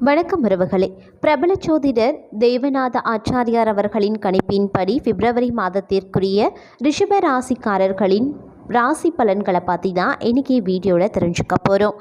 வணக்கம் உறவுகளே. பிரபல ஜோதிடர் தேவநாத ஆச்சாரியார் அவர்களின் கணிப்பின்படி பிப்ரவரி மாதத்திற்குரிய ரிஷப ராசிக்காரர்களின் ராசி பலன்களை பற்றி தான் இன்றைக்கி வீடியோவில் தெரிஞ்சுக்க போகிறோம்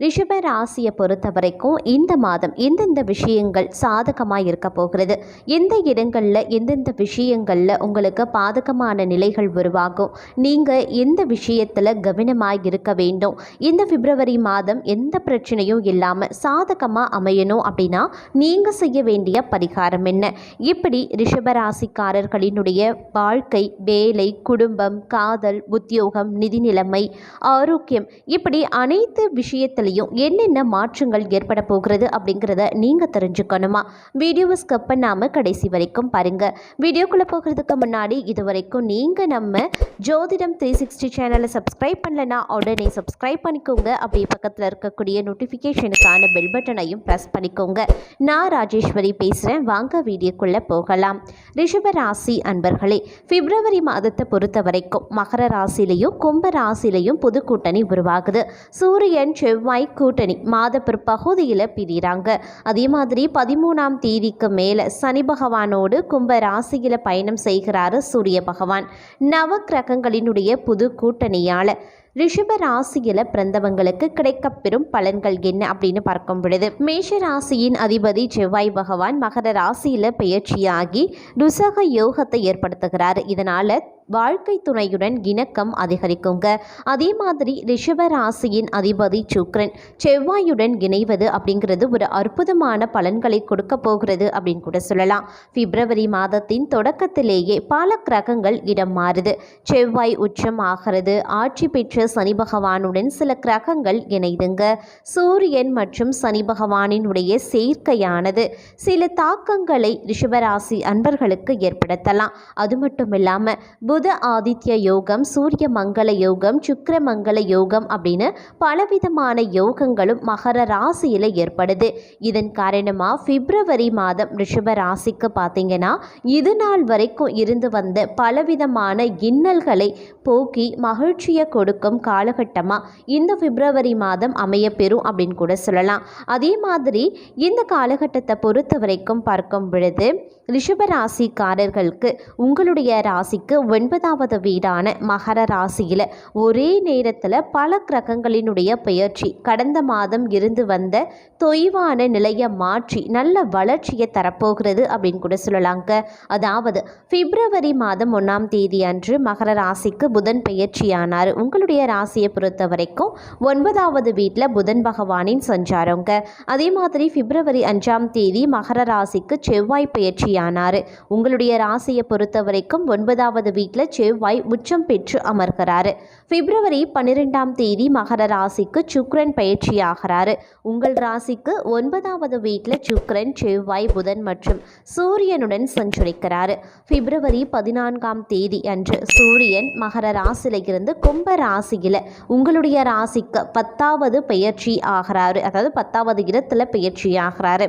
ரிஷப ராசியை பொறுத்த வரைக்கும் இந்த மாதம் எந்தெந்த விஷயங்கள் சாதகமாக இருக்க போகிறது? எந்த இடங்களில் எந்தெந்த விஷயங்களில் உங்களுக்கு பாதகமான நிலைகள் உருவாகும்? நீங்கள் எந்த விஷயத்தில் கவனமாக இருக்க வேண்டும்? இந்த பிப்ரவரி மாதம் எந்த பிரச்சனையும் இல்லாமல் சாதகமாக அமையணும் அப்படின்னா நீங்கள் செய்ய வேண்டிய பரிகாரம் என்ன? இப்படி ரிஷபராசிக்காரர்களினுடைய வாழ்க்கை வேலை குடும்பம் காதல் உத்தியோகம் நிதி நிலைமை ஆரோக்கியம் இப்படி அனைத்து விஷயத்திலையும் என்னென்ன மாற்றங்கள் ஏற்பட போகிறது அப்படிங்கிறத நீங்கள் தெரிஞ்சுக்கணுமா? வீடியோவை ஸ்கப் பண்ணாமல் கடைசி வரைக்கும் பாருங்கள் வீடியோக்குள்ளே போகிறதுக்கு முன்னாடி இது வரைக்கும் நீங்கள் நம்ம ஜோதிடம் த்ரீ சிக்ஸ்டி சேனலை சப்ஸ்கிரைப் பண்ணலனா உடனே சப்ஸ்கிரைப் பண்ணிக்கோங்க. அப்படி பக்கத்தில் இருக்கக்கூடிய நோட்டிஃபிகேஷனுக்கான பெல் பட்டனையும் ப்ரெஸ் பண்ணிக்கோங்க. நான் ராஜேஸ்வரி பேசுகிறேன் வாங்க வீடியோக்குள்ளே போகலாம். ரிஷப ராசி அன்பர்களே பிப்ரவரி மாதத்தை பொறுத்த வரைக்கும் மகர ராசிலையும் கும்ப ராசிலையும் புது கூட்டணி உருவாகுது. சூரியன் செவ்வாய் கூட்டணி மாத பிற்பகுதியில் பிரிகிறாங்க அதே மாதிரி பதிமூணாம் தேதிக்கு மேலே சனி பகவானோடு கும்ப ராசியில் பயணம் செய்கிறாரு சூரிய பகவான். நவக்கிரகங்களினுடைய புது கூட்டணியால் ரிஷப ராசியில் பிறந்தவங்களுக்கு கிடைக்கப்பெறும் பலன்கள் என்ன அப்படின்னு பார்க்கும் பொழுது மேஷ ராசியின் அதிபதி செவ்வாய் பகவான் மகர ராசியில் பெயர்ச்சியாகி ருசக யோகத்தை ஏற்படுத்துகிறார். இதனால் வாழ்க்கை துணையுடன் இணக்கம் அதிகரிக்குங்க. அதே மாதிரி ரிஷபராசியின் அதிபதி சுக்ரன் செவ்வாயுடன் இணைவது அப்படிங்கிறது ஒரு அற்புதமான பலன்களை கொடுக்க போகிறது அப்படின்னு கூட சொல்லலாம். பிப்ரவரி மாதத்தின் தொடக்கத்திலேயே பல கிரகங்கள் இடம் மாறுது. செவ்வாய் உச்சம் ஆகிறது ஆட்சி பெற்ற சனி பகவானுடன் சில கிரகங்கள் இணைதுங்க. சூரியன் மற்றும் சனி பகவானினுடைய சேர்க்கையானது சில தாக்கங்களை ரிஷபராசி அன்பர்களுக்கு ஏற்படுத்தலாம். அது மட்டும் இல்லாமல் புத ஆதித்ய யோகம் சூரிய மங்கள யோகம் சுக்கர மங்கள யோகம் அப்படின்னு பலவிதமான யோகங்களும் மகர ராசியில் ஏற்படுது. இதன் காரணமாக பிப்ரவரி மாதம் ரிஷப ராசிக்கு பார்த்தீங்கன்னா இது நாள் வரைக்கும் இருந்து வந்த பலவிதமான இன்னல்களை போக்கி மகிழ்ச்சியை கொடுக்கும் காலகட்டமாக இந்த பிப்ரவரி மாதம் அமையப்பெறும் அப்படின்னு கூட சொல்லலாம். அதே மாதிரி இந்த காலகட்டத்தை பொறுத்த வரைக்கும் பார்க்கும் பொழுது ரிஷப ராசிக்காரர்களுக்கு உங்களுடைய ராசிக்கு ஒன்பதாவது வீடான மகர ராசியில் ஒரே நேரத்தில் பல கிரகங்களினுடைய பெயர்ச்சி. கடந்த மாதம் இருந்து வந்த தொய்வான நிலையை மாற்றி நல்ல வளர்ச்சியை தரப்போகிறது அப்படின்னு கூட சொல்லலாங்க. அதாவது பிப்ரவரி மாதம் ஒன்றாம் தேதி அன்று மகர ராசிக்கு புதன் பெயர்ச்சியானார். உங்களுடைய ராசியை பொறுத்த வரைக்கும் ஒன்பதாவது வீட்டில் புதன் பகவானின் சஞ்சாரங்க அதே மாதிரி பிப்ரவரி அஞ்சாம் தேதி மகர ராசிக்கு செவ்வாய் பெயர்ச்சியானார். உங்களுடைய ராசியை பொறுத்த வரைக்கும் ஒன்பதாவது வீட்டில் செவ்வாய் உச்சம் பெற்று அமர்கிறாரு. பிப்ரவரி பன்னிரெண்டாம் தேதி மகர ராசிக்கு சுக்ரன் பயிற்சியாகிறாரு. உங்கள் ராசிக்கு ஒன்பதாவது வீட்டில் சுக்ரன் செவ்வாய் புதன் மற்றும் சூரியனுடன் சஞ்சரிக்கிறாரு. பிப்ரவரி பதினான்காம் தேதி அன்று சூரியன் மகர ராசியில இருந்து கும்ப ராசியில் உங்களுடைய ராசிக்கு பத்தாவது பெயர்ச்சி ஆகிறாரு. அதாவது பத்தாவது இடத்துல பெயர்ச்சி ஆகிறாரு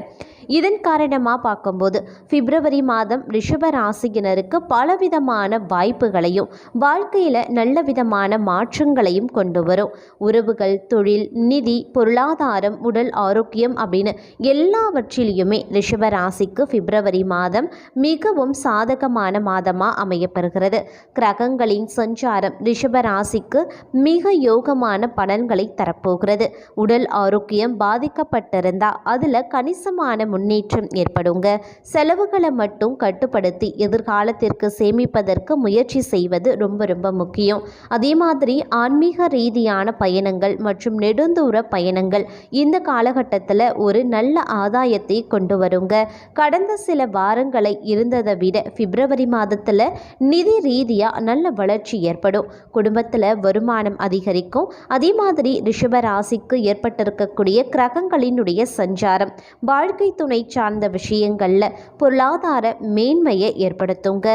இதன் காரணமாக பார்க்கும்போது பிப்ரவரி மாதம் ரிஷப ராசியினருக்கு பலவிதமான வாய்ப்புகளையும் வாழ்க்கையில் நல்ல விதமான மாற்றங்களையும் கொண்டு வரும். உறவுகள் தொழில் நிதி பொருளாதாரம் உடல் ஆரோக்கியம் அப்படின்னு எல்லாவற்றிலையுமே ரிஷப ராசிக்கு பிப்ரவரி மாதம் மிகவும் சாதகமான மாதமாக அமையப்பெறுகிறது. கிரகங்களின் சஞ்சாரம் ரிஷப ராசிக்கு மிக யோகமான பலன்களை தரப்போகிறது. உடல் ஆரோக்கியம் பாதிக்கப்பட்டிருந்தால் அதில் கணிசமான முன்னேற்றம் ஏற்படுங்க. செலவுகளை மட்டும் கட்டுப்படுத்தி எதிர்காலத்திற்கு சேமிப்பதற்கு முயற்சி செய்வது ரொம்ப ரொம்ப முக்கியம். அதே மாதிரி ஆன்மீக ரீதியான பயணங்கள் மற்றும் நெடுந்தூர பயணங்கள் இந்த காலகட்டத்தில் ஒரு நல்ல ஆதாயத்தை கொண்டு வருங்க. கடந்த சில வாரங்களை இருந்ததை விட பிப்ரவரி மாதத்தில் நிதி ரீதியாக நல்ல வளர்ச்சி ஏற்படும். குடும்பத்தில் வருமானம் அதிகரிக்கும். அதே மாதிரி ரிஷப ராசிக்கு ஏற்பட்டிருக்கக்கூடிய கிரகங்களினுடைய சஞ்சாரம். வாழ்க்கை துணை சார்ந்த விஷயங்களில் பொருளாதார மேன்மையை ஏற்படுத்துங்க.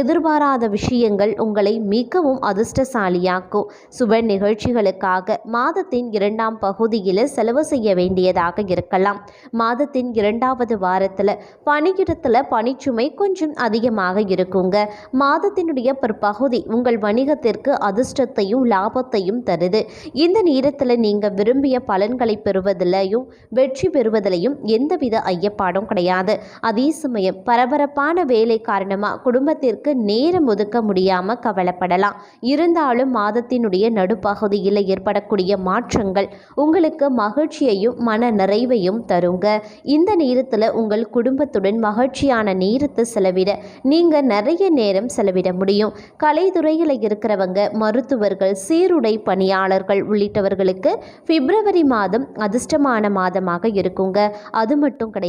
எதிர்பாராத விஷயங்கள் உங்களை மிகவும் அதிர்ஷ்டசாலியாக்கும். சுப நிகழ்ச்சிகளுக்காக மாதத்தின் இரண்டாம் பகுதியில் செலவு செய்ய வேண்டியதாக இருக்கலாம். மாதத்தின் இரண்டாவது வாரத்தில் பணியிடத்தில் பணிச்சுமை கொஞ்சம் அதிகமாக இருக்குங்க. மாதத்தினுடைய பிற்பகுதி உங்கள் வணிகத்திற்கு அதிர்ஷ்டத்தையும் லாபத்தையும் தருது. இந்த நேரத்தில் நீங்கள் விரும்பிய பலன்களை பெறுவதிலையும் வெற்றி பெறுவதிலையும் எந்தவித ஐயப்பாடும் கிடையாது. அதே சமயம் பரபரப்பான வேலை காரணமாக குடும்பத்திற்கு நேரம் ஒதுக்க முடியாமல் கவலைப்படலாம். இருந்தாலும் மாதத்தினுடைய நடுப்பகுதியில் ஏற்படக்கூடிய மாற்றங்கள் உங்களுக்கு மகிழ்ச்சியையும் மன நிறைவையும் தருங்க. இந்த நேரத்தில் உங்கள் குடும்பத்துடன் மகிழ்ச்சியான நேரத்தை செலவிட நீங்கள் நிறைய நேரம் செலவிட முடியும். கலைத்துறையில் இருக்கிறவங்க மருத்துவர்கள் சீருடை பணியாளர்கள் உள்ளிட்டவர்களுக்கு பிப்ரவரி மாதம் அதிர்ஷ்டமான மாதமாக இருக்குங்க. அது மட்டும் கிடையாது.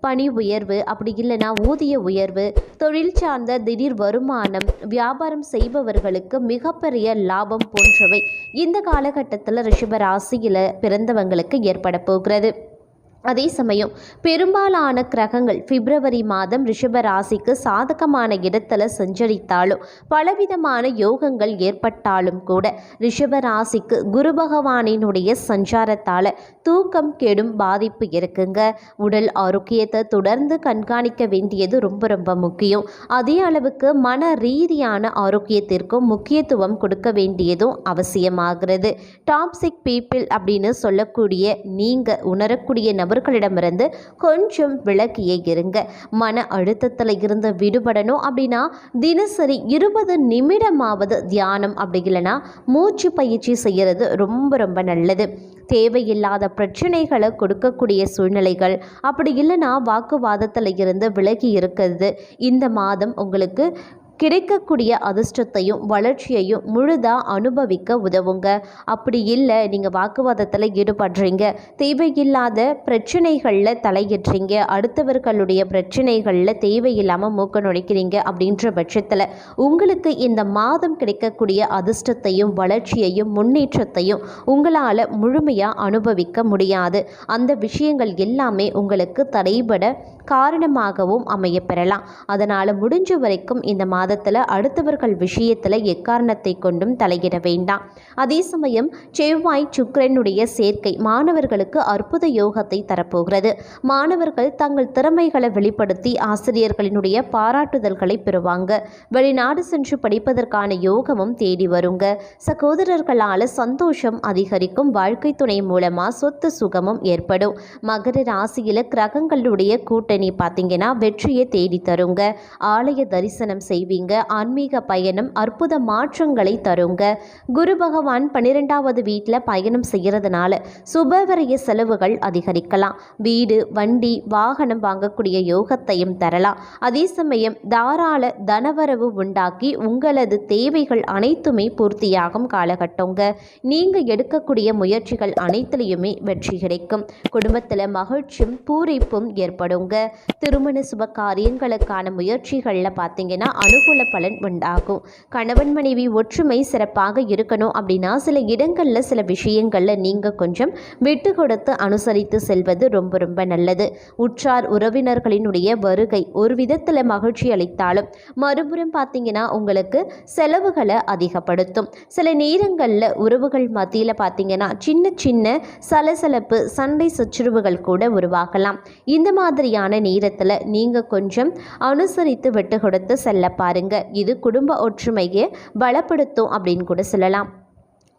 பணி உயர்வு அப்படி இல்லைன்னா ஊதிய உயர்வு தொழில் சார்ந்த திடீர் வருமானம் வியாபாரம் செய்பவர்களுக்கு மிகப்பெரிய லாபம் போன்றவை இந்த காலகட்டத்தில் ரிஷபராசியில் பிறந்தவங்களுக்கு ஏற்பட போகிறது. அதே சமயம் பெரும்பாலான கிரகங்கள் பிப்ரவரி மாதம் ரிஷப ராசிக்கு சாதகமான இடத்துல சஞ்சரித்தாலும் பலவிதமான யோகங்கள் ஏற்பட்டாலும் கூட ரிஷப ராசிக்கு குரு பகவானினுடைய சஞ்சாரத்தால் தூக்கம் கெடும் பாதிப்பு இருக்குங்க. உடல் ஆரோக்கியத்தை தொடர்ந்து கண்காணிக்க வேண்டியது ரொம்ப ரொம்ப முக்கியம். அதே அளவுக்கு மன ரீதியான ஆரோக்கியத்திற்கும் முக்கியத்துவம் கொடுக்க வேண்டியதும் அவசியமாகிறது. டாப்சிக் பீப்பிள் அப்படின்னு சொல்லக்கூடிய நீங்கள் உணரக்கூடிய நபர்களிடமிருந்து கொஞ்சம் விலகியே இருங்க. மன அழுத்தத்தில் இருந்து விடுபடணும் அப்படின்னா தினசரி இருபது நிமிடமாவது தியானம் அப்படி இல்லைன்னா மூச்சு பயிற்சி செய்கிறது ரொம்ப ரொம்ப நல்லது. தேவையில்லாத பிரச்சனைகளை கொடுக்கக்கூடிய சூழ்நிலைகள் அப்படி இல்லைன்னா வாக்குவாதத்தில் இருந்து விலகி இருக்கிறது. இந்த மாதம் உங்களுக்கு கிடைக்கக்கூடிய அதிர்ஷ்டத்தையும் வளர்ச்சியையும் முழுதாக அனுபவிக்க உதவுங்க. அப்படி இல்லை நீங்கள் வாக்குவாதத்தில் ஈடுபடுறீங்க. தேவையில்லாத பிரச்சனைகளில் தலையிடுறீங்க அடுத்தவர்களுடைய பிரச்சனைகளில் தேவையில்லாமல் மூக்க நுழைக்கிறீங்க அப்படின்ற பட்சத்தில் உங்களுக்கு இந்த மாதம் கிடைக்கக்கூடிய அதிர்ஷ்டத்தையும் வளர்ச்சியையும் முன்னேற்றத்தையும் உங்களால் முழுமையாக அனுபவிக்க முடியாது. அந்த விஷயங்கள் எல்லாமே உங்களுக்கு தடைபட காரணமாகவும் அமைய பெறலாம் அதனால் முடிஞ்ச வரைக்கும் இந்த மாதத்தில் அடுத்தவர்கள் விஷயத்தில் எக்காரணத்தை கொண்டும் தலையிட வேண்டாம். அதே சமயம் செவ்வாய் சுக்கரனுடைய சேர்க்கை மாணவர்களுக்கு அற்புத யோகத்தை தரப்போகிறது. மாணவர்கள் தங்கள் திறமைகளை வெளிப்படுத்தி ஆசிரியர்களினுடைய பாராட்டுதல்களை பெறுவாங்க. வெளிநாடு சென்று படிப்பதற்கான யோகமும் தேடி வருங்க. சகோதரர்களால் சந்தோஷம் அதிகரிக்கும் வாழ்க்கை துணை மூலமாக சொத்து சுகமும் ஏற்படும். மகர ராசியில் கிரகங்களுடைய கூட்டணி பார்த்தீங்கன்னா வெற்றியை தேடி தருங்க. ஆலய தரிசனம் செய்வீங்க. ஆன்மீக பயணம் அற்புத மாற்றங்களை தருங்க. குரு பகவான் பன்னிரெண்டாவது வீட்டில் பயணம் செய்கிறதுனால சுபவரிய செலவுகள் அதிகரிக்கலாம். வீடு வண்டி வாகனம் வாங்கக்கூடிய யோகத்தையும் தரலாம். அதே சமயம் தாராள தனவரவு உண்டாக்கி உங்களது தேவைகள் அனைத்துமே பூர்த்தியாகும் காலகட்டங்க. நீங்கள் எடுக்கக்கூடிய முயற்சிகள் அனைத்துலேயுமே வெற்றி கிடைக்கும். குடும்பத்தில் மகிழ்ச்சியும் பூரிப்பும் ஏற்படுங்க. திருமண சுப காரியங்களுக்கான முயற்சிகளில் பார்த்தீங்கன்னா அனுகூல பலன் உண்டாகும். கணவன் மனைவி ஒற்றுமை சிறப்பாக இருக்கணும் அப்படின்னா சில இடங்களில் சில விஷயங்களில் நீங்கள் கொஞ்சம் விட்டு கொடுத்து அனுசரித்து செல்வது ரொம்ப ரொம்ப நல்லது. உற்றார் உறவினர்களினுடைய வருகை ஒரு விதத்தில் மகிழ்ச்சி அளித்தாலும் மறுபுறம் பார்த்தீங்கன்னா உங்களுக்கு செலவுகளை அதிகப்படுத்தும். சில நேரங்களில் உறவுகள் மத்தியில் பார்த்தீங்கன்னா சின்ன சின்ன சலசலப்பு சண்டை சச்சுரவுகள் கூட உருவாகலாம். இந்த மாதிரியான நேரத்தில் நீங்கள் கொஞ்சம் அனுசரித்து விட்டு கொடுத்து செல்ல பாருங்க. இது குடும்ப ஒற்றுமையை பலப்படுத்தும் அப்படின்னு கூட சொல்லலாம்.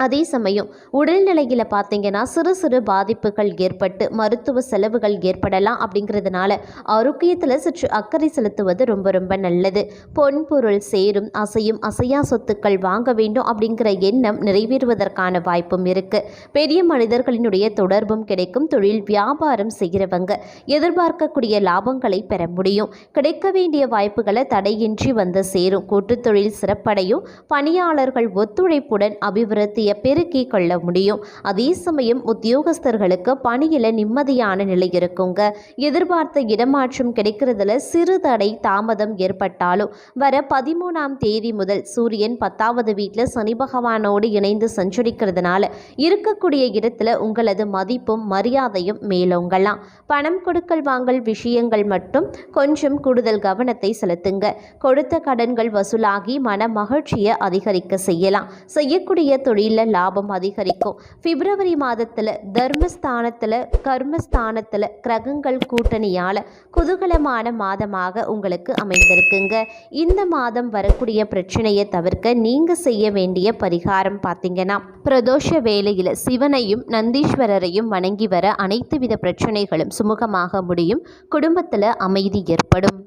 அதே சமயம் உடல்நிலையில் பார்த்தீங்கன்னா சிறு சிறு பாதிப்புகள் ஏற்பட்டு மருத்துவ செலவுகள் ஏற்படலாம் அப்படிங்கிறதுனால ஆரோக்கியத்தில் சற்று அக்கறை செலுத்துவது ரொம்ப ரொம்ப நல்லது. பொன் பொருள் சேரும் அசையும் அசையா சொத்துக்கள் வாங்க வேண்டும் அப்படிங்கிற எண்ணம் நிறைவேறுவதற்கான வாய்ப்பும் இருக்குது பெரிய மனிதர்களினுடைய தொடர்பும் கிடைக்கும். தொழில் வியாபாரம் செய்கிறவங்க எதிர்பார்க்கக்கூடிய லாபங்களை பெற முடியும். கிடைக்க வேண்டிய வாய்ப்புகளை தடையின்றி வந்து சேரும். கூட்டுத்தொழில் சிறப்படையும். பணியாளர்கள் ஒத்துழைப்புடன் அபிவிருத்தி வளர்ச்சியை பெருக்கிக் கொள்ள முடியும். அதே சமயம் உத்தியோகஸ்தர்களுக்கு பணியில் நிம்மதியான நிலை இருக்குங்க. எதிர்பார்த்த இடமாற்றம் கிடைக்கிறதுல சிறு தடை தாமதம் ஏற்பட்டாலும் வர பதிமூணாம் தேதி முதல் சூரியன் பத்தாவது வீட்டில் சனி பகவானோடு இணைந்து சஞ்சரிக்கிறதுனால இருக்கக்கூடிய இடத்துல உங்களது மதிப்பும் மரியாதையும் மேலோங்கலாம். பணம் கொடுக்கல் வாங்கல் விஷயங்கள் மட்டும் கொஞ்சம் கூடுதல் கவனத்தை செலுத்துங்க. கொடுத்த கடன்கள் வசூலாகி மன மகிழ்ச்சியை அதிகரிக்க செய்யலாம். செய்யக்கூடிய தொழிலில் லாபம் அதிகரிக்கும். பிப்ரவரி மாதத்தில் தர்மஸ்தானத்தில் கர்மஸ்தானத்தில் கிரகங்கள் கூட்டணியால் குதூகலமான மாதமாக உங்களுக்கு அமைந்திருக்குங்க. இந்த மாதம் வரக்கூடிய பிரச்சனையை தவிர்க்க நீங்கள் செய்ய வேண்டிய பரிகாரம் பார்த்தீங்கன்னா பிரதோஷ வேலையில் சிவனையும் நந்தீஸ்வரரையும் வணங்கி வர அனைத்து வித பிரச்சனைகளும் சுமூகமாக முடியும். குடும்பத்தில் அமைதி ஏற்படும்.